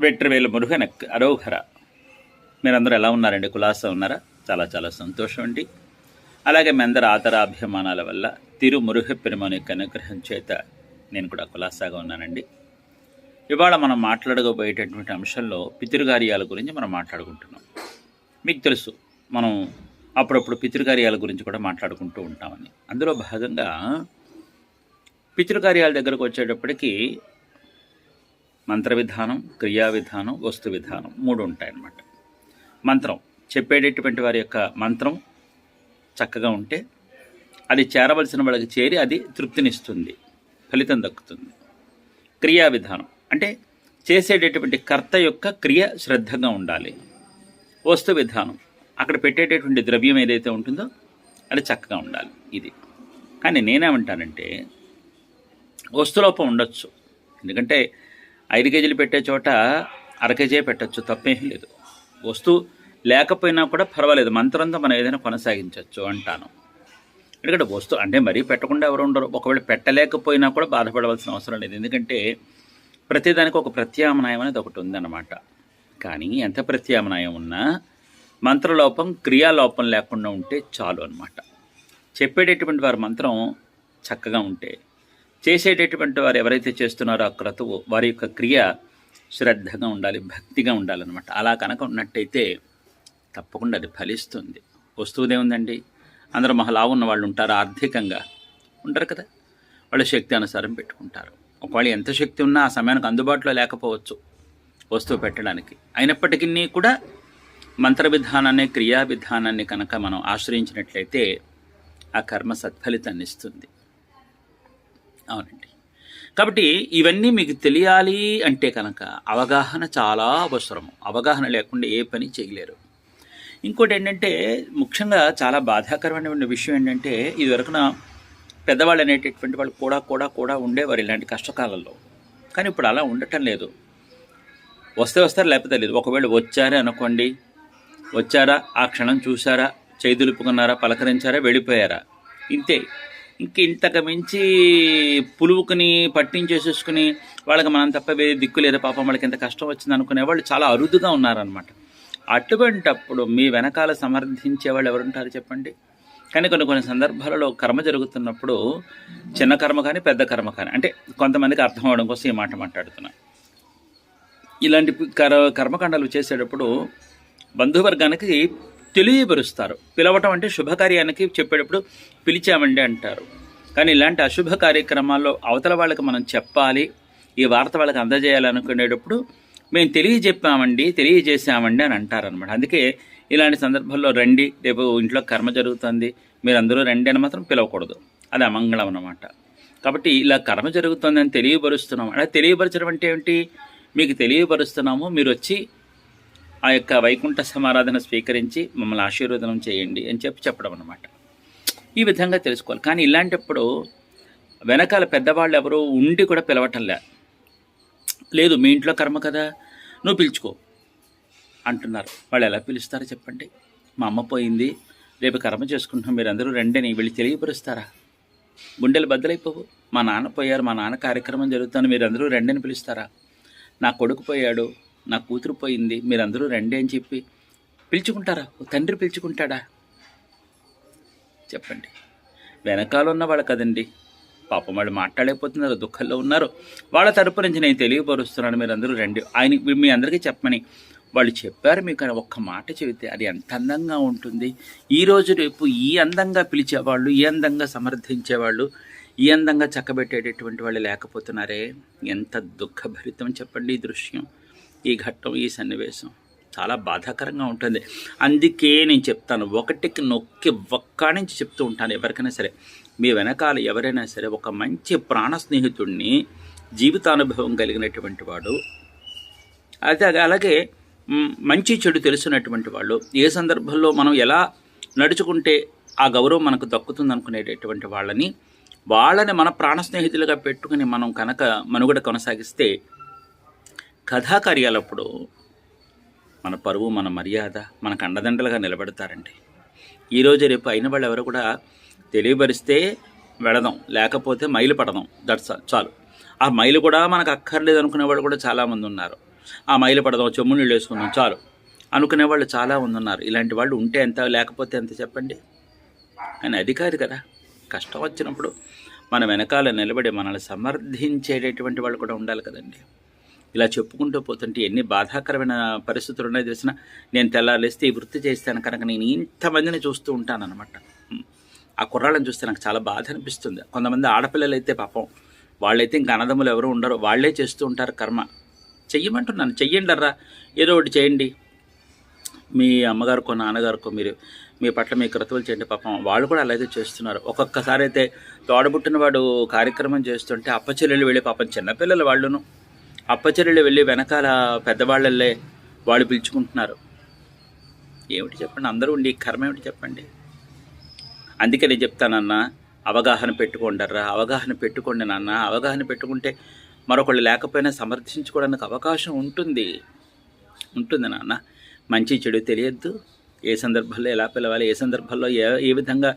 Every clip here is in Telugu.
వెట్రివేలు మురుగనక్ అరోహర. మీరందరూ ఎలా ఉన్నారండి? కులాసా ఉన్నారా? చాలా చాలా సంతోషం అండి. అలాగే మీ అందరి ఆదరాభిమానాల వల్ల తిరు మురుగ పెరుమని యొక్క అనుగ్రహం చేత నేను కూడా కులాసాగా ఉన్నానండి. ఇవాళ మనం మాట్లాడకపోయేటటువంటి అంశంలో పితృకార్యాల గురించి మనం మాట్లాడుకుంటున్నాం. మీకు తెలుసు మనం అప్పుడప్పుడు పితృకార్యాల గురించి కూడా మాట్లాడుకుంటూ ఉంటామని. అందులో భాగంగా పితృకార్యాల దగ్గరకు వచ్చేటప్పటికి మంత్ర విధానం క్రియా విధానం వస్తు విధానం మూడు ఉంటాయన్నమాట మంత్రం. చెప్పేటటువంటి వారి యొక్క మంత్రం చక్కగా ఉంటే అది చేరవలసిన వాళ్ళకి చేరి అది తృప్తినిస్తుంది ఫలితం దక్కుతుంది. క్రియా విధానం అంటే చేసేటటువంటి కర్త యొక్క క్రియ శ్రద్ధగా ఉండాలి. వస్తు విధానం అక్కడ పెట్టేటటువంటి ద్రవ్యం ఏదైతే ఉంటుందో అది చక్కగా ఉండాలి. ఇది. కానీ నేనేమంటానంటే వస్తులోపం ఉండొచ్చు. ఎందుకంటే ఐదు కేజీలు పెట్టే చోట అర కేజీ పెట్టచ్చు తప్పేం లేదు. వస్తువు లేకపోయినా కూడా పర్వాలేదు మంత్రంతో మనం ఏదైనా కొనసాగించవచ్చు అంటాను. ఎందుకంటే వస్తువు అంటే మరీ పెట్టకుండా ఎవరు ఉండరు. ఒకవేళ పెట్టలేకపోయినా కూడా బాధపడవలసిన అవసరం లేదు. ఎందుకంటే ప్రతిదానికి ఒక ప్రత్యామ్నాయం అనేది ఒకటి ఉందన్నమాట. కానీ ఎంత ప్రత్యామ్నాయం ఉన్నా మంత్రలోపం క్రియాలోపం లేకుండా ఉంటే చాలు అనమాట చెప్పేటటువంటి వారి మంత్రం చక్కగా ఉంటే చేసేటటువంటి వారు ఎవరైతే చేస్తున్నారో ఆ క్రతువు వారి యొక్క క్రియ శ్రద్ధగా ఉండాలి భక్తిగా ఉండాలన్నమాట. అలా కనుక ఉన్నట్టయితే తప్పకుండా అది ఫలిస్తుంది. వస్తువుదే ఉందండి. అందరూ మహలా ఉన్న వాళ్ళు ఉంటారు ఆర్థికంగా ఉంటారు కదా. వాళ్ళ శక్తి అనుసారం పెట్టుకుంటారు. ఒకవేళ ఎంత శక్తి ఉన్నా ఆ సమయానికి అందుబాటులో లేకపోవచ్చు వస్తువు పెట్టడానికి. అయినప్పటికీ కూడా మంత్ర విధానాన్ని క్రియా విధానాన్ని కనుక మనం ఆశ్రయించినట్లయితే ఆ కర్మ సత్ఫలితాన్ని ఇస్తుంది. అవునండి. కాబట్టి ఇవన్నీ మీకు తెలియాలి అంటే కనుక అవగాహన చాలా అవసరం అవగాహన లేకుండా ఏ పని చేయలేరు. ఇంకోటి ఏంటంటే ముఖ్యంగా చాలా బాధాకరమైన విషయం ఏంటంటే ఇదివరకున పెద్దవాళ్ళు అనేటటువంటి వాళ్ళు కూడా కూడా కూడా ఉండేవారు ఇలాంటి కష్టకాలంలో. కానీ ఇప్పుడు అలా ఉండటం లేదు. వస్తే వస్తారు లేకపోతే లేదు. ఒకవేళ వచ్చారే అనుకోండి. వచ్చారా? ఆ క్షణం చూసారా చేదులుపుకున్నారా పలకరించారా? వెళ్ళిపోయారా? ఇంతే. ఇంక ఇంతకు మించి పులువుకుని పట్టించేసేసుకుని వాళ్ళకి మనం తప్ప వేరే దిక్కు లేదా. పాపం వాళ్ళకి ఎంత కష్టం వచ్చింది అనుకునే వాళ్ళు చాలా అరుదుగా ఉన్నారనమాట అటువంటప్పుడు మీ వెనకాల సమర్థించే వాళ్ళు ఎవరుంటారు చెప్పండి? కానీ కొన్ని కొన్ని సందర్భాలలో కర్మ జరుగుతున్నప్పుడు చిన్న కర్మ కానీ పెద్ద కర్మ కానీ అంటే కొంతమందికి అర్థం అవడం కోసం ఈ మాట మాట్లాడుతున్నా. ఇలాంటి కర కర్మకాండాలు చేసేటప్పుడు బంధువర్గానికి తెలియపరుస్తారు. పిలవటం అంటే శుభకార్యానికి చెప్పేటప్పుడు పిలిచామండి అంటారు. కానీ ఇలాంటి అశుభ కార్యక్రమాల్లో అవతల వాళ్ళకి మనం చెప్పాలి ఈ వార్త వాళ్ళకి అందజేయాలనుకునేటప్పుడు మేము తెలియజెప్పామండి తెలియజేసామండి అని అంటారనమాట అందుకే ఇలాంటి సందర్భాల్లో రండి రేపు ఇంట్లో కర్మ జరుగుతుంది మీరు అందరూ రండి అని మాత్రం పిలవకూడదు. అది అమంగళం అనమాట కాబట్టి ఇలా కర్మ జరుగుతుంది అని తెలియపరుస్తున్నాం. అలా తెలియపరచడం అంటే ఏమిటి? మీకు తెలియపరుస్తున్నాము మీరు వచ్చి ఆ యొక్క వైకుంఠ సమారాధన స్వీకరించి మమ్మల్ని ఆశీర్వదనం చేయండి అని చెప్పి చెప్పడం అనమాట ఈ విధంగా తెలుసుకోవాలి. కానీ ఇలాంటప్పుడు వెనకాల పెద్దవాళ్ళు ఎవరు ఉండి కూడా పిలవటం లేదు మీ ఇంట్లో కర్మ కదా నువ్వు పిలుచుకో అంటున్నారు. వాళ్ళు ఎలా పిలుస్తారో చెప్పండి. మా అమ్మ పోయింది రేపు కర్మ చేసుకుంటున్నాం మీరు అందరూ రెండని వెళ్ళి తెలియపరుస్తారా? గుండెలు బద్దలైపోవు. మా నాన్న పోయారు మా నాన్న కార్యక్రమం జరుగుతాను మీరు అందరూ రెండని పిలుస్తారా? నా కొడుకు పోయాడు నా కూతురు పోయింది మీరందరూ రండి అని చెప్పి పిలుచుకుంటారా? ఓ తండ్రి పిలుచుకుంటాడా? చెప్పండి. వెనకాల ఉన్న వాళ్ళు కదండి. పాపం వాళ్ళు మాట్లాడలేకపోతున్నారు దుఃఖంలో ఉన్నారు. వాళ్ళ తరపు నుంచి నేను తెలియపరుస్తున్నాను మీరు అందరూ రండి. ఆయన మీ అందరికీ చెప్పమని వాళ్ళు చెప్పారు మీకు ఒక్క మాట చెబితే అది ఎంత అందంగా ఉంటుంది. ఈ రోజు రేపు ఈ అందంగా పిలిచేవాళ్ళు ఈ అందంగా సమర్థించేవాళ్ళు ఈ అందంగా చక్కబెట్టేటటువంటి వాళ్ళు లేకపోతున్నారే. ఎంత దుఃఖభరితం చెప్పండి ఈ దృశ్యం. ఈ ఘట్టం ఈ సన్నివేశం చాలా బాధాకరంగా ఉంటుంది. అందుకే నేను చెప్తాను ఒకటికి నొక్కి ఒక్క నుంచి చెప్తూ ఉంటాను ఎవరికైనా సరే. మీ వెనకాల ఎవరైనా సరే ఒక మంచి ప్రాణ స్నేహితుడిని జీవితానుభవం కలిగినటువంటి వాడు అయితే అలాగే మంచి చెడు తెలిసినటువంటి వాళ్ళు ఏ సందర్భంలో మనం ఎలా నడుచుకుంటే ఆ గౌరవం మనకు దక్కుతుంది అనుకునేటటువంటి వాళ్ళని వాళ్ళని మన ప్రాణ స్నేహితులుగా పెట్టుకుని మనం కనుక మనుగడ కొనసాగిస్తే కథాకార్యాలప్పుడు మన పరువు మన మర్యాద మనకు అండదండలుగా నిలబెడతారండి. ఈరోజు రేపు అయిన వాళ్ళు ఎవరు కూడా తెలియపరిస్తే వెళదాం లేకపోతే మైలు పడదాం. దట్స్ చాలు. ఆ మైలు కూడా మనకు అక్కర్లేదు అనుకునే వాళ్ళు కూడా చాలామంది ఉన్నారు. ఆ మైలు పడదాం చెమ్ము నీళ్ళు వేసుకుందాం చాలు. అనుకునే వాళ్ళు చాలామంది ఉన్నారు. ఇలాంటి వాళ్ళు ఉంటే ఎంత లేకపోతే ఎంత చెప్పండి? కానీ అది కాదు కదా. కష్టం వచ్చినప్పుడు మన వెనకాల నిలబడి మనల్ని సమర్థించేటటువంటి వాళ్ళు కూడా ఉండాలి కదండి. ఇలా చెప్పుకుంటూ పోతుంటే ఎన్ని బాధాకరమైన పరిస్థితులు ఉన్నాయో తెలిసిన నేను తెల్లారేస్తే ఈ వృత్తి చేస్తాను కనుక నేను ఇంతమందిని చూస్తూ ఉంటానన్నమాట. ఆ కుర్రాళ్ళని చూస్తే నాకు చాలా బాధ అనిపిస్తుంది. కొంతమంది ఆడపిల్లలు అయితే పాపం వాళ్ళైతే ఇంక అన్నదమ్ములు ఎవరు ఉండరు. వాళ్ళే చేస్తూ ఉంటారు కర్మ. చెయ్యమంటున్నాను. చెయ్యండి అర్రా. ఏదో ఒకటి చేయండి. మీ అమ్మగారికో నాన్నగారికో మీరు మీ పట్ల మీ క్రతువులు చేయండి. పాపం వాళ్ళు కూడా అలాగే చేస్తున్నారు. ఒక్కొక్కసారి అయితే తోడబుట్టిన వాడు కార్యక్రమం చేస్తుంటే అప్పచెల్లెళ్ళు వెళ్ళి పాపం చిన్నపిల్లలు వాళ్ళును అప్పచెల్లెళ్ళు వెళ్ళి వెనకాల పెద్దవాళ్ళల్లే వాళ్ళు పిలుచుకుంటున్నారు. ఏమిటి చెప్పండి? అందరూ ఉండి కర్మ ఏమిటి చెప్పండి? అందుకే నేను చెప్తానన్నా అవగాహన పెట్టుకోండర్రా అవగాహన పెట్టుకోండి నాన్న. అవగాహన పెట్టుకుంటే మరొకళ్ళు లేకపోయినా సమర్థించుకోవడానికి అవకాశం ఉంటుంది. ఉంటుంది నాన్న. మంచి చెడు తెలియద్దు. ఏ సందర్భంలో ఎలా పిలవాలి ఏ సందర్భంలో ఏ ఏ విధంగా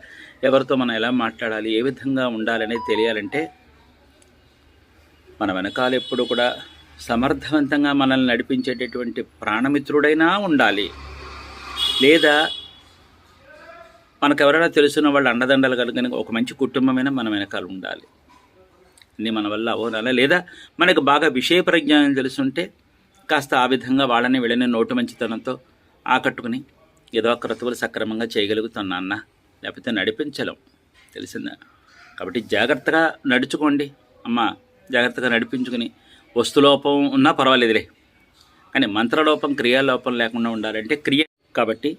ఎవరితో మనం ఎలా మాట్లాడాలి ఏ విధంగా ఉండాలనేది తెలియాలంటే మన వెనకాల ఎప్పుడు కూడా సమర్థవంతంగా మనల్ని నడిపించేటటువంటి ప్రాణమిత్రుడైనా ఉండాలి. లేదా మనకు ఎవరైనా తెలుసున్న వాళ్ళు అండదండలు కలిగిన ఒక మంచి కుటుంబమైనా మన వెనకాల ఉండాలి. అన్నీ మన వల్ల అవ్వాలి లేదా మనకు బాగా విషయ ప్రజ్ఞానం తెలుసుంటే కాస్త ఆ విధంగా వాళ్ళని వీళ్ళని నోటు మంచితనంతో ఆకట్టుకుని ఏదో క్రతువులు సక్రమంగా చేయగలుగుతాం నాన్న. లేకపోతే నడిపించలేం. తెలిసిందా? కాబట్టి జాగ్రత్తగా నడుచుకోండి. అమ్మ జాగ్రత్తగా నడిపించుకుని వస్తులోపం ఉన్నా పర్వాలేదులే. కానీ మంత్రలోపం క్రియాలోపం లేకుండా ఉండాలంటే క్రియ కాబట్టి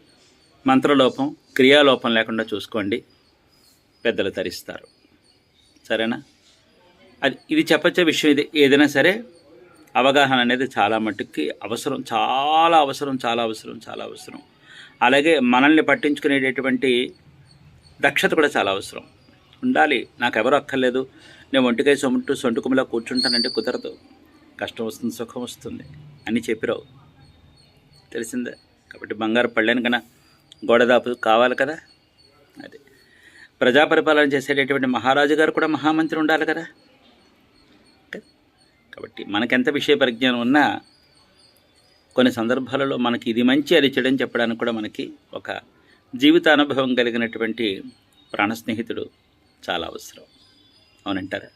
మంత్రలోపం క్రియాలోపం లేకుండా చూసుకోండి. పెద్దలు తరిస్తారు. సరేనా? అది ఇది చెప్పచ్చే విషయం ఇది. ఏదైనా సరే అవగాహన అనేది చాలా మట్టుకి అవసరం. చాలా అవసరం చాలా అవసరం చాలా అవసరం. అలాగే మనల్ని పట్టించుకునేటటువంటి దక్షత కూడా చాలా అవసరం. ఉండాలి. నాకు ఎవరు అక్కర్లేదు. నేను ఒంటికై సొంటు సొంటుకుమిలా కూర్చుంటానంటే కుదరదు. కష్టం వస్తుంది సుఖం వస్తుంది అని చెప్పిరావు. తెలిసిందే. కాబట్టి బంగారు పళ్ళని కన్నా గోడదాపు కావాలి కదా? అది. ప్రజా పరిపాలన చేసేటటువంటి మహారాజు గారు కూడా మహామంత్రి ఉండాలి కదా? కాబట్టి మనకెంత విషయ పరిజ్ఞానం ఉన్నా కొన్ని సందర్భాలలో మనకి ఇది మంచి అది చెడని చెప్పడానికి కూడా మనకి ఒక జీవిత అనుభవం కలిగినటువంటి ప్రాణ స్నేహితుడు చాలా అవసరం. అవునంటారా?